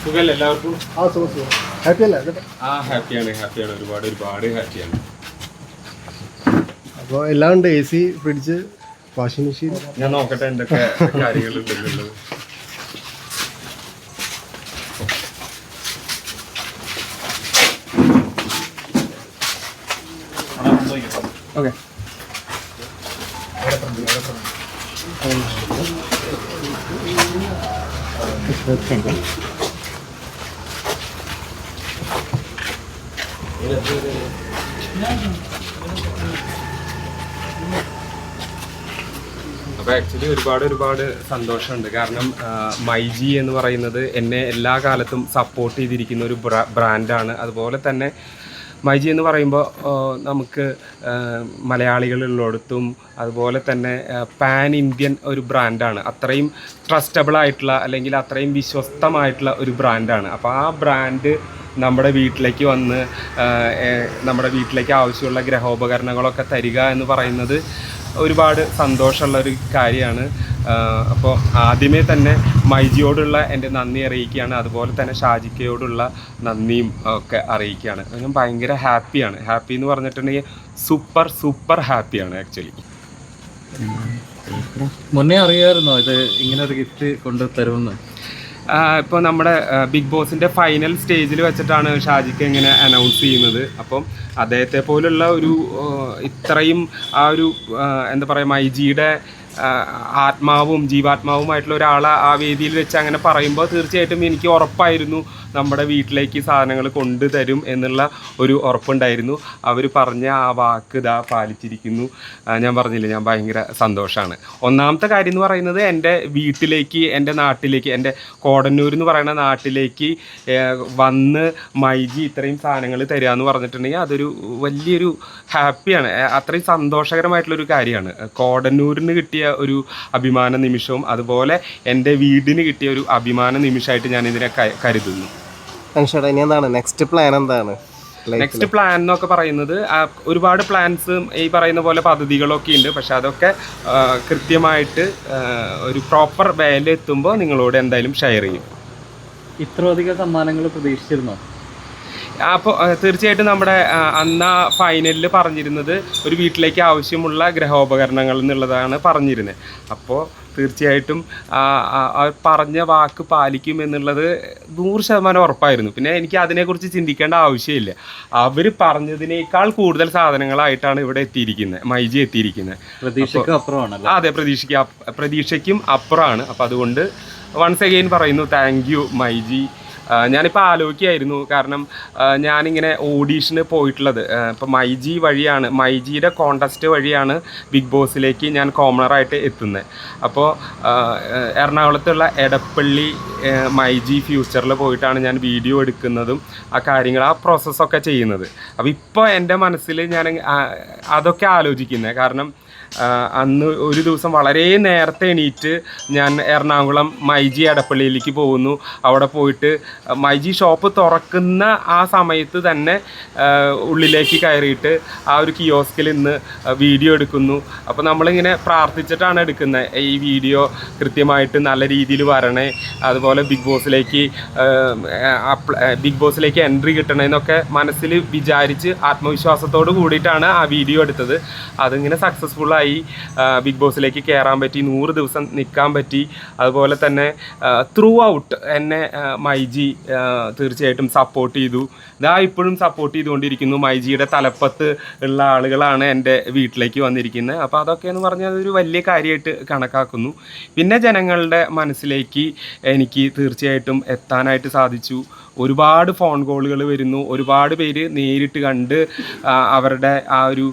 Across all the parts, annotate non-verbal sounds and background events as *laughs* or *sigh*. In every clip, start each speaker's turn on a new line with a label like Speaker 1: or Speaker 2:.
Speaker 1: സുഖല്ലേ എല്ലാവർക്കും?
Speaker 2: ആ സുഖം സുഖം. ഹാപ്പി അല്ലേ?
Speaker 1: ആ ഹാപ്പിയാണ് ഹാപ്പിയാണ് ഒരുപാട് ഒരുപാട് ഹാപ്പിയാണ്
Speaker 2: അപ്പോൾ എല്ലാം ഉണ്ട് A C fridge washing machine
Speaker 1: ഞാൻ നോക്കട്ടെ എന്തൊക്കെ കാര്യങ്ങളുണ്ടെന്നുള്ളത് ഓക്കെ. അപ്പോൾ ആക്ച്വലി ഒരുപാട് ഒരുപാട് സന്തോഷമുണ്ട്. കാരണം മൈജി എന്ന് പറയുന്നത് എന്നെ എല്ലാ കാലത്തും സപ്പോർട്ട് ചെയ്തിരിക്കുന്ന ഒരു ബ്രാ ബ്രാൻഡാണ് അതുപോലെ തന്നെ മൈജി എന്ന് പറയുമ്പോൾ നമുക്ക് മലയാളികളുള്ളിടത്തും അതുപോലെ തന്നെ പാൻ ഇന്ത്യൻ ഒരു ബ്രാൻഡാണ്. അത്രയും ട്രസ്റ്റബിൾ ആയിട്ടുള്ള അല്ലെങ്കിൽ അത്രയും വിശ്വസ്തമായിട്ടുള്ള ഒരു ബ്രാൻഡാണ്. അപ്പോൾ ആ ബ്രാൻഡ് നമ്മുടെ വീട്ടിലേക്ക് വന്ന് നമ്മുടെ വീട്ടിലേക്ക് ആവശ്യമുള്ള ഗ്രഹോപകരണങ്ങളൊക്കെ തരിക എന്ന് പറയുന്നത് ഒരുപാട് സന്തോഷമുള്ള ഒരു കാര്യമാണ്. അപ്പോൾ ആദ്യമേ തന്നെ മൈജിയോടുള്ള എന്റെ നന്ദി അറിയിക്കുകയാണ്. അതുപോലെ തന്നെ ഷാജിക്കയോടുള്ള നന്ദിയും ഒക്കെ അറിയിക്കുകയാണ്. ഞാൻ ഭയങ്കര ഹാപ്പിയാണ്. ഹാപ്പി എന്ന് പറഞ്ഞിട്ടുണ്ടെങ്കിൽ സൂപ്പർ സൂപ്പർ ഹാപ്പിയാണ് ആക്ച്വലി
Speaker 3: മുന്നേ അറിയാമായിരുന്നോ ഇത് ഇങ്ങനെ ഒരു ഗിഫ്റ്റ് കൊണ്ട് തരുമെന്ന്?
Speaker 1: ഇപ്പോൾ നമ്മുടെ ബിഗ് ബോസിന്റെ ഫൈനൽ സ്റ്റേജിൽ വെച്ചിട്ടാണ് ഷാജിക്ക് ഇങ്ങനെ അനൗൺസ് ചെയ്യുന്നത്. അപ്പം അദ്ദേഹത്തെ പോലുള്ള ഒരു ഇത്രയും ആ ഒരു എന്താ പറയുക മൈജിയുടെ ആത്മാവും ജീവാത്മാവുമായിട്ടുള്ള ഒരാളെ ആ വേദിയിൽ വെച്ച് അങ്ങനെ പറയുമ്പോൾ തീർച്ചയായിട്ടും എനിക്ക് ഉറപ്പായിരുന്നു നമ്മുടെ വീട്ടിലേക്ക് സാധനങ്ങൾ കൊണ്ടുതരും എന്നുള്ള ഒരു ഉറപ്പുണ്ടായിരുന്നു. അവർ പറഞ്ഞ ആ വാക്ക് ഇതാ പാലിച്ചിരിക്കുന്നു. ഞാൻ പറഞ്ഞില്ല ഞാൻ ഭയങ്കര സന്തോഷമാണ് ഒന്നാമത്തെ കാര്യം എന്ന് പറയുന്നത് എന്റെ വീട്ടിലേക്ക് എന്റെ നാട്ടിലേക്ക് എന്റെ കോടന്നൂർ എന്ന് പറയുന്ന നാട്ടിലേക്ക് വന്ന് മൈജി ഇത്രയും സാധനങ്ങൾ തരിക എന്ന് പറഞ്ഞിട്ടുണ്ടെങ്കിൽ അതൊരു വലിയൊരു ഹാപ്പിയാണ്. അത്രയും സന്തോഷകരമായിട്ടുള്ളൊരു കാര്യമാണ്. കോടന്നൂരിന് കിട്ടിയ ഒരു അഭിമാന നിമിഷവും അതുപോലെ എന്റെ വീടിന് കിട്ടിയ ഒരു അഭിമാന നിമിഷമായിട്ട് ഞാൻ ഇതിനെ കരുതുന്നു.
Speaker 2: ഇനി എന്താണ്? നെക്സ്റ്റ് പ്ലാൻ എന്താണ്?
Speaker 1: നെക്സ്റ്റ് പ്ലാൻ എന്നൊക്കെ പറയുന്നത് ഒരുപാട് പ്ലാൻസ് ഈ പറയുന്ന പോലെ പദ്ധതികളൊക്കെ ഉണ്ട്. പക്ഷെ അതൊക്കെ കൃത്യമായിട്ട് ഒരു പ്രോപ്പർ വേല എത്തുമ്പോൾ നിങ്ങളോട് എന്തായാലും ഷെയർ ചെയ്യും.
Speaker 3: ഇത്രയധികം സമ്മാനങ്ങൾ പ്രതീക്ഷിച്ചിരുന്നോ?
Speaker 1: അപ്പോൾ തീർച്ചയായിട്ടും നമ്മുടെ അന്ന ആ ഫൈനലിൽ പറഞ്ഞിരുന്നത് ഒരു വീട്ടിലേക്ക് ആവശ്യമുള്ള ഗ്രഹോപകരണങ്ങൾ എന്നുള്ളതാണ് പറഞ്ഞിരുന്നത്. അപ്പോൾ തീർച്ചയായിട്ടും പറഞ്ഞ വാക്ക് പാലിക്കും എന്നുള്ളത് നൂറ് ശതമാനം ഉറപ്പായിരുന്നു. പിന്നെ എനിക്ക് അതിനെക്കുറിച്ച് ചിന്തിക്കേണ്ട ആവശ്യമില്ല. അവർ പറഞ്ഞതിനേക്കാൾ കൂടുതൽ സാധനങ്ങളായിട്ടാണ് ഇവിടെ എത്തിയിരിക്കുന്നത് മൈജി എത്തിയിരിക്കുന്നത്.
Speaker 3: പ്രതീക്ഷയ്ക്കും
Speaker 1: അതെ പ്രതീക്ഷയ്ക്ക് പ്രതീക്ഷയ്ക്കും അപ്പുറമാണ്. അപ്പോൾ അതുകൊണ്ട് വൺസ് അഗെയിൻ പറയുന്നു താങ്ക് യു മൈജി. ഞാനിപ്പോൾ ആലോചിക്കുകയായിരുന്നു. കാരണം ഞാനിങ്ങനെ ഓഡീഷന് പോയിട്ടുള്ളത്. ഇപ്പോൾ മൈജി വഴിയാണ് മൈജിയുടെ കോണ്ടസ്റ്റ് വഴിയാണ് ബിഗ് ബോസിലേക്ക് ഞാൻ കോമണറായിട്ട് എത്തുന്നത് അപ്പോൾ എറണാകുളത്തുള്ള എടപ്പള്ളി മൈജി ഫ്യൂച്ചറിൽ പോയിട്ടാണ് ഞാൻ വീഡിയോ എടുക്കുന്നതും ആ കാര്യങ്ങൾ ആ പ്രോസസ്സൊക്കെ ചെയ്യുന്നത്. അപ്പോൾ ഇപ്പോൾ എന്റെ മനസ്സിൽ ഞാൻ അതൊക്കെ ആലോചിക്കുന്നത് കാരണം അന്ന് ഒരു ദിവസം വളരെ നേരത്തെ എണീറ്റ് ഞാൻ എറണാകുളം മൈജി അടപ്പള്ളിയിലേക്ക് പോകുന്നു. അവിടെ പോയിട്ട് മൈജി ഷോപ്പ് തുറക്കുന്ന ആ സമയത്ത് തന്നെ ഉള്ളിലേക്ക് കയറിയിട്ട് ആ ഒരു കിയോസ്കിൽ ഇന്ന് വീഡിയോ എടുക്കുന്നു. അപ്പോൾ നമ്മളിങ്ങനെ പ്രാർത്ഥിച്ചിട്ടാണ് എടുക്കുന്നത്. ഈ വീഡിയോ കൃത്യമായിട്ട് നല്ല രീതിയിൽ വരണേ അതുപോലെ ബിഗ് ബോസിലേക്ക് ബിഗ് ബോസിലേക്ക് എൻട്രി കിട്ടണമെന്നൊക്കെ മനസ്സിൽ വിചാരിച്ച് ആത്മവിശ്വാസത്തോട് കൂടിയിട്ടാണ് ആ വീഡിയോ എടുത്തത്. അതിങ്ങനെ സക്സസ്ഫുള്ളായി ബിഗ് ബോസിലേക്ക് കയറാൻ പറ്റി നൂറ് ദിവസം നിൽക്കാൻ പറ്റി. അതുപോലെ തന്നെ ത്രൂ ഔട്ട് എന്നെ മൈജി തീർച്ചയായിട്ടും സപ്പോർട്ട് ചെയ്തു. ഇതാ ഇപ്പോഴും സപ്പോർട്ട് ചെയ്തുകൊണ്ടിരിക്കുന്നു. മൈജിയുടെ തലപ്പത്ത് ഉള്ള ആളുകളാണ് എന്റെ വീട്ടിലേക്ക് വന്നിരിക്കുന്നത്. അപ്പോൾ അതൊക്കെ എന്ന് പറഞ്ഞാൽ അതൊരു വലിയ കാര്യമായിട്ട് കണക്കാക്കുന്നു. പിന്നെ ജനങ്ങളുടെ മനസ്സിലേക്ക് എനിക്ക് തീർച്ചയായിട്ടും എത്താനായിട്ട് സാധിച്ചു. ഒരുപാട് ഫോൺ കോളുകൾ വരുന്നു. ഒരുപാട് പേര് നേരിട്ട് കണ്ട് അവരുടെ ആ ഒരു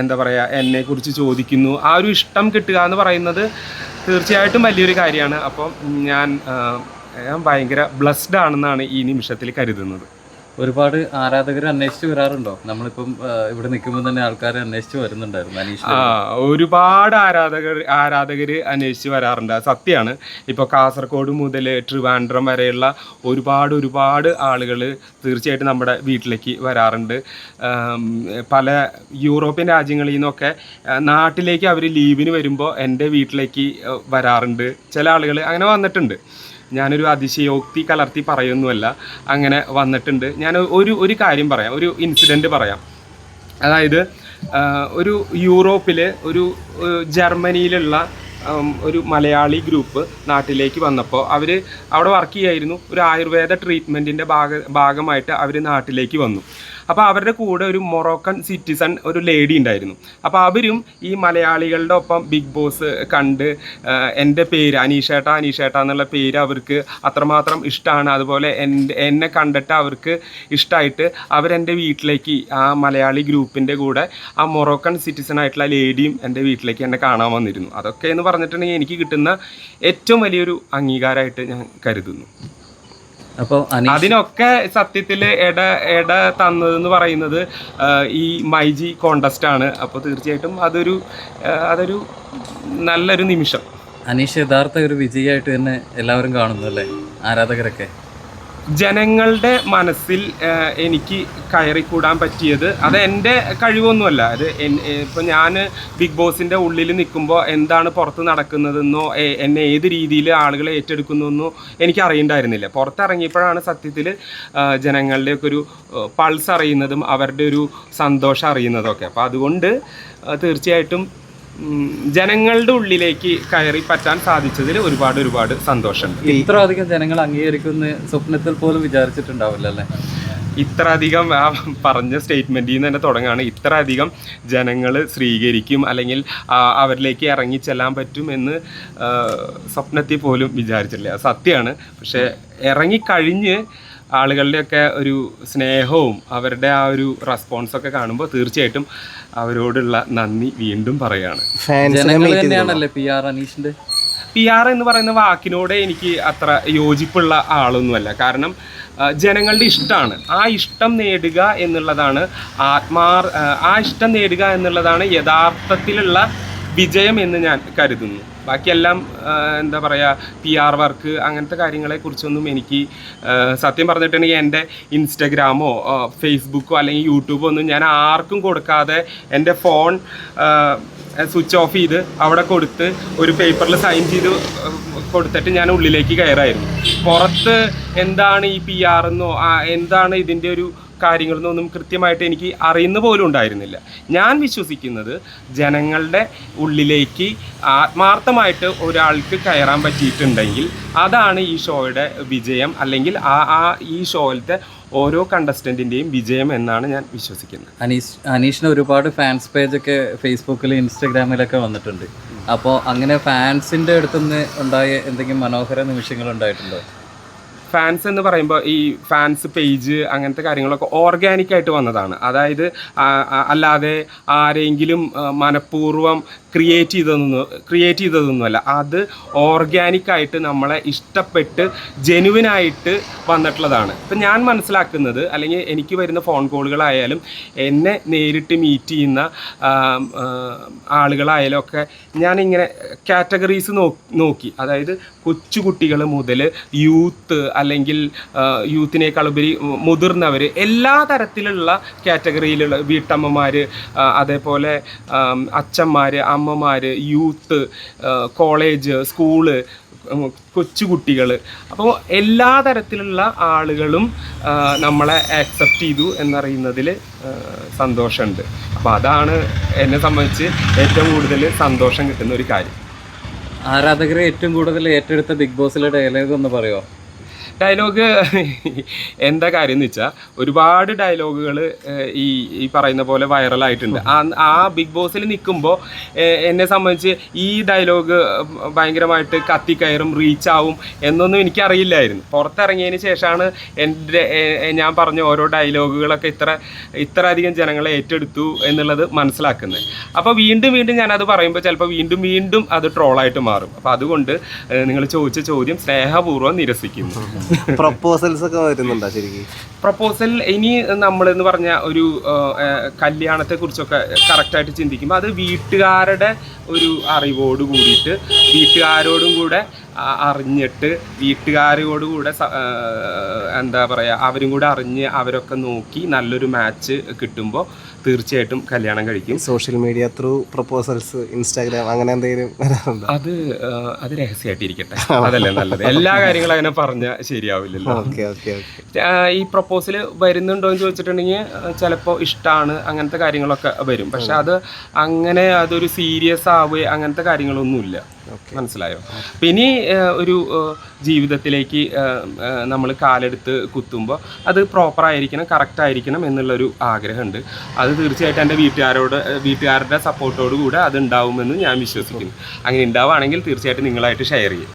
Speaker 1: എന്താ പറയുക എന്നെക്കുറിച്ച് ചോദിക്കുന്നു. ആ ഒരു ഇഷ്ടം കിട്ടുക എന്ന് പറയുന്നത് തീർച്ചയായിട്ടും വലിയൊരു കാര്യമാണ്. അപ്പം ഞാൻ ഞാൻ ഭയങ്കര ബ്ലസ്ഡ് ആണെന്നാണ് ഈ നിമിഷത്തിൽ കരുതുന്നത്.
Speaker 3: ഒരുപാട് ആരാധകർ അന്വേഷിച്ചു വരാറുണ്ടോ? നമ്മളിപ്പം ഇവിടെ നിൽക്കുമ്പോൾ തന്നെ ആൾക്കാർ അന്വേഷിച്ചു വരുന്നുണ്ടായിരുന്നു അനീഷ്
Speaker 1: ആ ഒരുപാട് ആരാധകർ ആരാധകർ അന്വേഷിച്ച് വരാറുണ്ട്. സത്യമാണ്. ഇപ്പോൾ കാസർഗോഡ് മുതൽ ട്രിവാൻഡ്രം വരെയുള്ള ഒരുപാട് ഒരുപാട് ആളുകൾ തീർച്ചയായിട്ടും നമ്മുടെ വീട്ടിലേക്ക് വരാറുണ്ട്. പല യൂറോപ്യൻ രാജ്യങ്ങളിൽ നിന്നൊക്കെ നാട്ടിലേക്ക് അവർ ലീവിന് വരുമ്പോൾ എന്റെ വീട്ടിലേക്ക് വരാറുണ്ട്. ചില ആളുകൾ അങ്ങനെ വന്നിട്ടുണ്ട്. ഞാനൊരു അതിശയോക്തി കലർത്തി പറയുന്നുമല്ല അങ്ങനെ വന്നിട്ടുണ്ട്. ഞാൻ ഒരു ഒരു കാര്യം പറയാം. ഒരു ഇൻസിഡന്റ് പറയാം. അതായത് ഒരു യൂറോപ്പിൽ ഒരു ജർമ്മനിയിലുള്ള ഒരു മലയാളി ഗ്രൂപ്പ് നാട്ടിലേക്ക് വന്നപ്പോൾ അവർ അവിടെ വർക്ക് ചെയ്യായിരുന്നു. ഒരു ആയുർവേദ ട്രീറ്റ്മെന്റിന്റെ ഭാഗ ഭാഗമായിട്ട് അവർ നാട്ടിലേക്ക് വന്നു. അപ്പോൾ അവരുടെ കൂടെ ഒരു മൊറോക്കൻ സിറ്റിസൺ ഒരു ലേഡി ഉണ്ടായിരുന്നു. അപ്പോൾ അവരും ഈ മലയാളികളുടെ ഒപ്പം ബിഗ് ബോസ് കണ്ട് എന്റെ പേര് അനീഷേട്ട അനീഷേട്ട എന്നുള്ള പേര് അവർക്ക് അത്രമാത്രം ഇഷ്ടമാണ് അതുപോലെ എന്നെ കണ്ടിട്ട് അവർക്ക് ഇഷ്ടമായിട്ട് അവരെന്റെ വീട്ടിലേക്ക് ആ മലയാളി ഗ്രൂപ്പിന്റെ കൂടെ ആ മൊറോക്കൻ സിറ്റിസൺ ആയിട്ടുള്ള ലേഡിയും എന്റെ വീട്ടിലേക്ക് എന്നെ കാണാൻ വന്നിരുന്നു. അതൊക്കെ എന്ന് പറഞ്ഞിട്ടുണ്ടെങ്കിൽ എനിക്ക് കിട്ടുന്ന ഏറ്റവും വലിയൊരു അംഗീകാരമായിട്ട് ഞാൻ കരുതുന്നു.
Speaker 3: അപ്പോൾ
Speaker 1: അതിനൊക്കെ സത്യത്തിൽ ഇട ഇട തന്നതെന്ന് പറയുന്നത് ഈ മൈജി കോണ്ടസ്റ്റ് ആണ്. അപ്പോൾ തീർച്ചയായിട്ടും അതൊരു അതൊരു നല്ലൊരു നിമിഷം.
Speaker 3: അനീഷ് യഥാർത്ഥ ഒരു വിജയമായിട്ട് തന്നെ എല്ലാവരും കാണുന്നു അല്ലേ? ആരാധകരൊക്കെ?
Speaker 1: ജനങ്ങളുടെ മനസ്സിൽ എനിക്ക് കയറിക്കൂടാൻ പറ്റിയത്. അത് എന്റെ കഴിവൊന്നുമല്ല. അത് ഇപ്പോൾ ഞാൻ ബിഗ് ബോസിന്റെ ഉള്ളിൽ നിൽക്കുമ്പോൾ എന്താണ് പുറത്ത് നടക്കുന്നതെന്നോ എന്നെ ഏത് രീതിയിൽ ആളുകൾ ഏറ്റെടുക്കുന്നതെന്നോ എനിക്ക് അറിയണ്ടായിരുന്നില്ല പുറത്തിറങ്ങിയപ്പോഴാണ് സത്യത്തിൽ ജനങ്ങളുടെയൊക്കെ ഒരു പൾസ് അറിയുന്നതും അവരുടെ ഒരു സന്തോഷം അറിയുന്നതൊക്കെ അപ്പോൾ അതുകൊണ്ട് തീർച്ചയായിട്ടും ജനങ്ങളുടെ ഉള്ളിലേക്ക് കയറി പറ്റാൻ സാധിച്ചതിൽ ഒരുപാട് ഒരുപാട് സന്തോഷം
Speaker 3: ഇത്ര അധികം ജനങ്ങൾ അംഗീകരിക്കുന്ന സ്വപ്നത്തിൽ പോലും വിചാരിച്ചിട്ടുണ്ടാവില്ല അല്ലേ?
Speaker 1: ഇത്ര അധികം ആ പറഞ്ഞ സ്റ്റേറ്റ്മെന്റിൽ നിന്ന് തന്നെ തുടങ്ങുകയാണ്. ഇത്ര അധികം ജനങ്ങൾ സ്വീകരിക്കും അല്ലെങ്കിൽ അവരിലേക്ക് ഇറങ്ങി ചെല്ലാൻ പറ്റും എന്ന് സ്വപ്നത്തിൽ പോലും വിചാരിച്ചിട്ടില്ല. സത്യമാണ്. പക്ഷേ ഇറങ്ങിക്കഴിഞ്ഞ് ആളുകളുടെയൊക്കെ ഒരു സ്നേഹവും അവരുടെ ആ ഒരു റെസ്പോൺസൊക്കെ കാണുമ്പോൾ തീർച്ചയായിട്ടും അവരോടുള്ള നന്ദി വീണ്ടും
Speaker 3: പറയാണ്. പി ആർ അനീഷിന്റെ?
Speaker 1: പി ആർ എന്ന് പറയുന്ന വാക്കിനോട് എനിക്ക് അത്ര യോജിപ്പുള്ള ആളൊന്നുമല്ല. കാരണം ജനങ്ങളുടെ ഇഷ്ടമാണ്. ആ ഇഷ്ടം നേടുക എന്നുള്ളതാണ് ആത്മാർ ആ, ആ ഇഷ്ടം നേടുക എന്നുള്ളതാണ് യഥാർത്ഥത്തിലുള്ള വിജയം എന്ന് ഞാൻ കരുതുന്നു. ബാക്കിയെല്ലാം എന്താ പറയുക പി ആർ വർക്ക് അങ്ങനത്തെ കാര്യങ്ങളെക്കുറിച്ചൊന്നും എനിക്ക് സത്യം പറഞ്ഞിട്ടുണ്ടെങ്കിൽ എന്റെ ഇൻസ്റ്റഗ്രാമോ ഫേസ്ബുക്കോ അല്ലെങ്കിൽ യൂട്യൂബോ ഒന്നും ഞാൻ ആർക്കും കൊടുക്കാതെ എന്റെ ഫോൺ സ്വിച്ച് ഓഫ് ചെയ്ത് അവിടെ കൊടുത്ത് ഒരു പേപ്പറിൽ സൈൻ ചെയ്ത് കൊടുത്തിട്ട് ഞാൻ ഉള്ളിലേക്ക് കയറായിരുന്നു. പുറത്ത് എന്താണ് ഈ പി ആർ എന്നോ എന്താണ് ഇതിന്റെ ഒരു കാര്യങ്ങളെന്നൊന്നും കൃത്യമായിട്ട് എനിക്ക് അറിയുന്ന പോലും ഉണ്ടായിരുന്നില്ല. ഞാൻ വിശ്വസിക്കുന്നത് ജനങ്ങളുടെ ഉള്ളിലേക്ക് ആത്മാർത്ഥമായിട്ട് ഒരാൾക്ക് കയറാൻ പറ്റിയിട്ടുണ്ടെങ്കിൽ അതാണ് ഈ ഷോയുടെ വിജയം അല്ലെങ്കിൽ ആ ആ ഈ ഷോയിലത്തെ ഓരോ കണ്ടസ്റ്റന്റിന്റെയും വിജയം എന്നാണ് ഞാൻ വിശ്വസിക്കുന്നത്.
Speaker 3: അനീഷ് അനീഷിന് ഒരുപാട് ഫാൻസ് പേജൊക്കെ ഫേസ്ബുക്കിൽ ഇൻസ്റ്റഗ്രാമിലൊക്കെ വന്നിട്ടുണ്ട്. അപ്പോൾ അങ്ങനെ ഫാൻസിന്റെ അടുത്തുനിന്ന് ഉണ്ടായ എന്തെങ്കിലും മനോഹര നിമിഷങ്ങൾ ഉണ്ടായിട്ടുണ്ടോ?
Speaker 1: ഫാൻസ് എന്ന് പറയുമ്പോൾ ഈ ഫാൻസ് പേജ് അങ്ങനത്തെ കാര്യങ്ങളൊക്കെ ഓർഗാനിക് ആയിട്ട് വന്നതാണ്. അതായത് അല്ലാതെ ആരെങ്കിലും മനഃപൂർവം ക്രിയേറ്റ് ചെയ്തതൊന്നും ക്രിയേറ്റ് ചെയ്തതൊന്നുമല്ല. അത് ഓർഗാനിക്കായിട്ട് നമ്മളെ ഇഷ്ടപ്പെട്ട് ജെനുവിനായിട്ട് വന്നിട്ടുള്ളതാണ്. ഇപ്പം ഞാൻ മനസ്സിലാക്കുന്നത് അല്ലെങ്കിൽ എനിക്ക് വരുന്ന ഫോൺ കോളുകളായാലും എന്നെ നേരിട്ട് മീറ്റ് ചെയ്യുന്ന ആളുകളായാലും ഒക്കെ ഞാനിങ്ങനെ കാറ്റഗറീസ് നോക്കി. അതായത് കൊച്ചുകുട്ടികൾ മുതൽ യൂത്ത് അല്ലെങ്കിൽ യൂത്തിനേക്കാളുപരി മുതിർന്നവർ എല്ലാ തരത്തിലുള്ള കാറ്റഗറിയിലുള്ള വീട്ടമ്മമാർ അതേപോലെ അച്ഛന്മാർ അമ്മമാർ യൂത്ത് കോളേജ് സ്കൂൾ കൊച്ചുകുട്ടികൾ അപ്പോൾ എല്ലാ തരത്തിലുള്ള ആളുകളും നമ്മളെ ആക്സെപ്റ്റ് ചെയ്തു എന്നറിയുന്നതിൽ സന്തോഷമുണ്ട്. അപ്പോൾ അതാണ് എന്നെ സംബന്ധിച്ച് ഏറ്റവും കൂടുതൽ സന്തോഷം കിട്ടുന്ന ഒരു കാര്യം.
Speaker 3: ആരാധകരെ ഏറ്റവും കൂടുതൽ ഏറ്റെടുത്ത ബിഗ് ബോസിലെ ഡയലോഗ് ഒന്ന് പറയുമോ
Speaker 1: ഡയലോഗ് *laughs* എന്താ കാര്യം എന്ന് വെച്ചാൽ ഒരുപാട് ഡയലോഗുകൾ ഈ ഈ പറയുന്ന പോലെ വൈറലായിട്ടുണ്ട് ആ ആ ബിഗ് ബോസിൽ നിൽക്കുമ്പോൾ എന്നെ സംബന്ധിച്ച് ഈ ഡയലോഗ് ഭയങ്കരമായിട്ട് കത്തിക്കയറും റീച്ചാവും എന്നൊന്നും എനിക്കറിയില്ലായിരുന്നു. പുറത്തിറങ്ങിയതിന് ശേഷമാണ് എന്റെ ഞാൻ പറഞ്ഞ ഓരോ ഡയലോഗുകളൊക്കെ ഇത്ര ഇത്ര അധികം ജനങ്ങളെ ഏറ്റെടുത്തു എന്നുള്ളത് മനസ്സിലാക്കുന്നത്. അപ്പോൾ വീണ്ടും വീണ്ടും ഞാനത് പറയുമ്പോൾ ചിലപ്പോൾ വീണ്ടും വീണ്ടും അത് ട്രോളായിട്ട് മാറും. അപ്പോൾ അതുകൊണ്ട് നിങ്ങൾ ചോദിച്ച ചോദ്യം സ്നേഹപൂർവം നിരസിക്കുന്നു.
Speaker 2: പ്രപ്പോസൽസ് ഒക്കെ വരുന്നുണ്ടോ ശരിക്കും?
Speaker 1: പ്രപ്പോസൽ ഇനി നമ്മളെന്ന് പറഞ്ഞ ഒരു കല്യാണത്തെ കുറിച്ചൊക്കെ കറക്റ്റായിട്ട് ചിന്തിക്കുമ്പോൾ അത് വീട്ടുകാരുടെ ഒരു അറിവോട് കൂടിയിട്ട് വീട്ടുകാരോടും കൂടെ അറിഞ്ഞിട്ട് വീട്ടുകാരോടുകൂടെ എന്താ പറയുക അവരും കൂടെ അറിഞ്ഞ് അവരൊക്കെ നോക്കി നല്ലൊരു മാച്ച് കിട്ടുമ്പോൾ തീർച്ചയായിട്ടും കല്യാണം കഴിക്കും.
Speaker 2: Social media through proposals Instagram അങ്ങനെ എന്തെങ്കിലും വരാറുണ്ടോ?
Speaker 1: അത് അത് രഹസ്യമായിട്ടിരിക്കട്ടെ അതല്ലേ നല്ലത്. എല്ലാ കാര്യങ്ങളും അങ്ങനെ പറഞ്ഞാൽ ശരിയാവില്ലല്ലോ.
Speaker 2: Okay okay okay.
Speaker 1: ഈ പ്രപ്പോസൽ വരുന്നുണ്ടോ എന്ന് ചോദിച്ചിട്ടുണ്ടെങ്കിൽ ചിലപ്പോൾ ഇഷ്ടമാണ് അങ്ങനത്തെ കാര്യങ്ങളൊക്കെ വരും. പക്ഷെ അത് അങ്ങനെ അതൊരു സീരിയസ് ആവുക അങ്ങനത്തെ കാര്യങ്ങളൊന്നുമില്ല. മനസ്സിലായോ? പിന്നെ ഇനി ഒരു ജീവിതത്തിലേക്ക് നമ്മൾ കാലെടുത്ത് കുത്തുമ്പോൾ അത് പ്രോപ്പർ ആയിരിക്കണം കറക്റ്റ് ആയിരിക്കണം എന്നുള്ളൊരു ആഗ്രഹമുണ്ട്. അത് തീർച്ചയായിട്ടും എന്റെ വീട്ടുകാരോട് വീട്ടുകാരുടെ സപ്പോർട്ടോട് കൂടെ അത് ഉണ്ടാവുമെന്ന് ഞാൻ വിശ്വസിക്കുന്നു. അങ്ങനെ ഉണ്ടാവുകയാണെങ്കിൽ തീർച്ചയായിട്ടും നിങ്ങളായിട്ട് ഷെയർ ചെയ്യും.